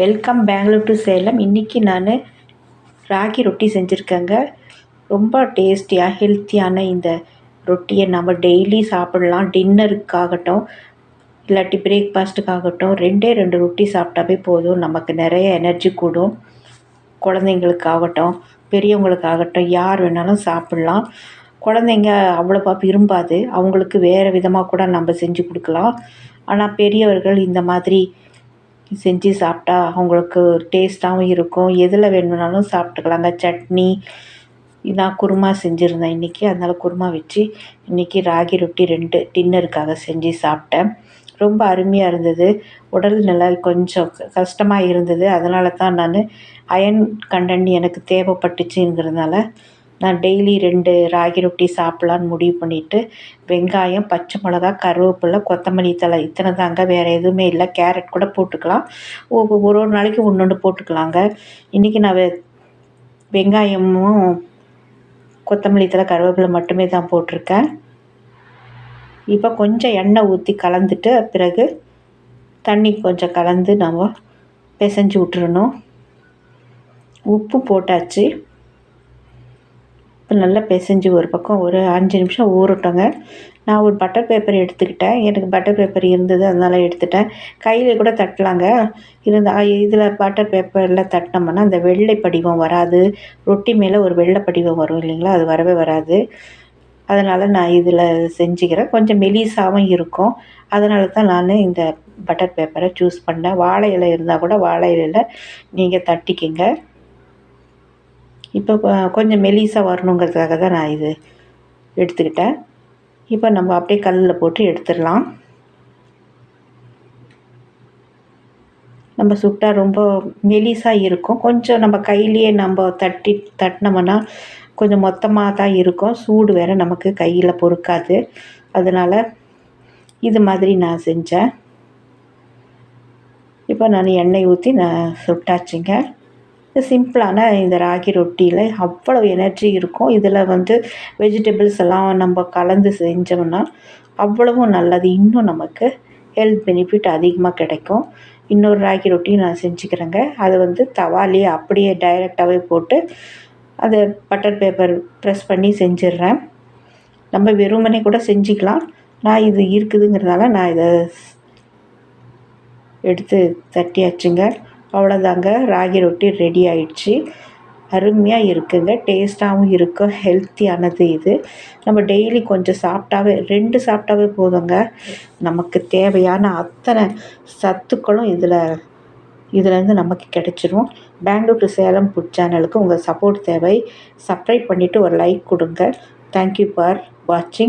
Welcome Bangalore to Salem இன்றைக்கி நான் ராகி ரொட்டி செஞ்சுருக்கேங்க. ரொம்ப டேஸ்டியாக ஹெல்த்தியான இந்த ரொட்டியை நம்ம டெய்லி சாப்பிட்லாம். டின்னருக்காகட்டும் இல்லாட்டி பிரேக்ஃபாஸ்ட்டுக்காகட்டும் ரெண்டே ரெண்டு ரொட்டி சாப்பிட்டாவே போதும். நமக்கு நிறைய எனர்ஜி கூடும். குழந்தைங்களுக்காகட்டும் பெரியவங்களுக்காகட்டும் யார் வேணாலும் சாப்பிட்லாம். குழந்தைங்க அவ்வளோவா விரும்பாது. அவங்களுக்கு வேறு விதமாக கூட நம்ம செஞ்சு கொடுக்கலாம். ஆனால் பெரியவர்கள் இந்த மாதிரி செஞ்சு சாப்பிட்டா அவங்களுக்கு டேஸ்ட்டாகவும் இருக்கும். எதில் வேணும்னாலும் சாப்பிட்டுக்கலாங்க சட்னி நான் குருமா செஞ்சுருந்தேன் இன்றைக்கி அதனால் குருமா வச்சு இன்றைக்கி ராகி ரொட்டி ரெண்டு டின்னருக்காக செஞ்சு சாப்பிட்டேன். ரொம்ப அருமையாக இருந்தது. உடல் நல்லா கொஞ்சம் கஷ்டமாக இருந்தது. அதனால தான் நான் அயன் கண்டென்ட் எனக்கு தேவைப்பட்டுச்சுங்கிறதுனால நான் டெய்லி ரெண்டு ராகி ரொட்டி சாப்பிட்லான்னு முடிவு பண்ணிவிட்டு வெங்காயம் பச்சை மிளகா கருவேப்பிலை கொத்தமல்லி தழை இத்தனை தாங்க. வேறு எதுவுமே இல்லை. கேரட் கூட போட்டுக்கலாம். ஒரு ஒரு நாளைக்கு ஒன்று ஒன்று போட்டுக்கலாங்க. இன்றைக்கி நான் வெங்காயமும் கொத்தமல்லி தழை கருவேப்பிலை மட்டுமே தான் போட்டிருக்கேன். இப்போ கொஞ்சம் எண்ணெய் ஊற்றி கலந்துட்டு பிறகு தண்ணி கொஞ்சம் கலந்து நம்ம பிசைஞ்சு விட்டுறணும். உப்பு போட்டாச்சு. இப்போ நல்லா பிசைஞ்சு ஒரு பக்கம் ஒரு அஞ்சு நிமிஷம் ஊறட்டோங்க. நான் ஒரு பட்டர் பேப்பர் எடுத்துக்கிட்டேன். எனக்கு பட்டர் பேப்பர் இருந்தது அதனால் எடுத்துட்டேன். கையில் கூட தட்டலாங்க. இருந்த இதில் பட்டர் பேப்பரில் தட்டினோம்னா அந்த வெள்ளை படிவம் வராது. ரொட்டி மேலே ஒரு வெள்ளை படிவம் வரும் இல்லைங்களா? அது வரவே வராது. அதனால் நான் இதில் செஞ்சுக்கிறேன். கொஞ்சம் மெலிசாகவும் இருக்கும். அதனால தான் நான் இந்த பட்டர் பேப்பரை சூஸ் பண்ணேன். வாழை இலை இருந்தால் கூட வாழை இலையில் நீங்கள் தட்டிக்கிங்க. இப்போ கொஞ்சம் மெலிசாக வரணுங்கிறதுக்காக தான் நான் இது எடுத்துக்கிட்டேன். இப்போ நம்ம அப்படியே கல்லில் போட்டு எடுத்துடலாம். நம்ம சுட்டா ரொம்ப மெலிசாக இருக்கும். கொஞ்சம் நம்ம கையிலேயே நம்ம தட்டி தட்டினோம்னா கொஞ்சம் மொத்தமாக தான் இருக்கும். சூடு வேறு நமக்கு கையில் பொறுக்காது. அதனால் இது மாதிரி நான் செஞ்சேன். இப்போ நான் எண்ணெய் ஊற்றி நான் சுட்டாச்சுங்க. சிம்பிளான இந்த ராகி ரொட்டியில் அவ்வளோ எனர்ஜி இருக்கும். இதில் வந்து வெஜிடபிள்ஸ் எல்லாம் நம்ம கலந்து செஞ்சோம்னா அவ்வளவும் நல்லது. இன்னும் நமக்கு ஹெல்த் பெனிஃபிட் அதிகமாக கிடைக்கும். இன்னொரு ராகி ரொட்டியும் நான் செஞ்சுக்கிறேங்க. அதை வந்து தவாலி அப்படியே டைரெக்டாகவே போட்டு அதை பட்டர் பேப்பர் ப்ரெஸ் பண்ணி செஞ்சிடுறேன். நம்ம வெறுமனே கூட செஞ்சுக்கலாம். நான் இது இருக்குதுங்கிறதுனால நான் இதை எடுத்து தட்டியாச்சுங்க. அவ்வளோதாங்க ராகி ரொட்டி ரெடி ஆயிடுச்சு. அருமையாக இருக்குங்க. டேஸ்ட்டாகவும் இருக்கும் ஹெல்த்தியானது இது. நம்ம டெய்லி கொஞ்சம் சாப்பிட்டாவே ரெண்டு சாப்பிட்டாவே போதுங்க. நமக்கு தேவையான அத்தனை சத்துக்களும் இதில் இதுலேருந்து நமக்கு கிடைச்சிரும். பெங்களூர் டு சேலம் ஃபுட் சேனலுக்கு உங்கள் சப்போர்ட் தேவை. சப்ஸ்கிரைப் பண்ணிவிட்டு ஒரு லைக் கொடுங்க. தேங்க்யூ ஃபார் வாட்சிங்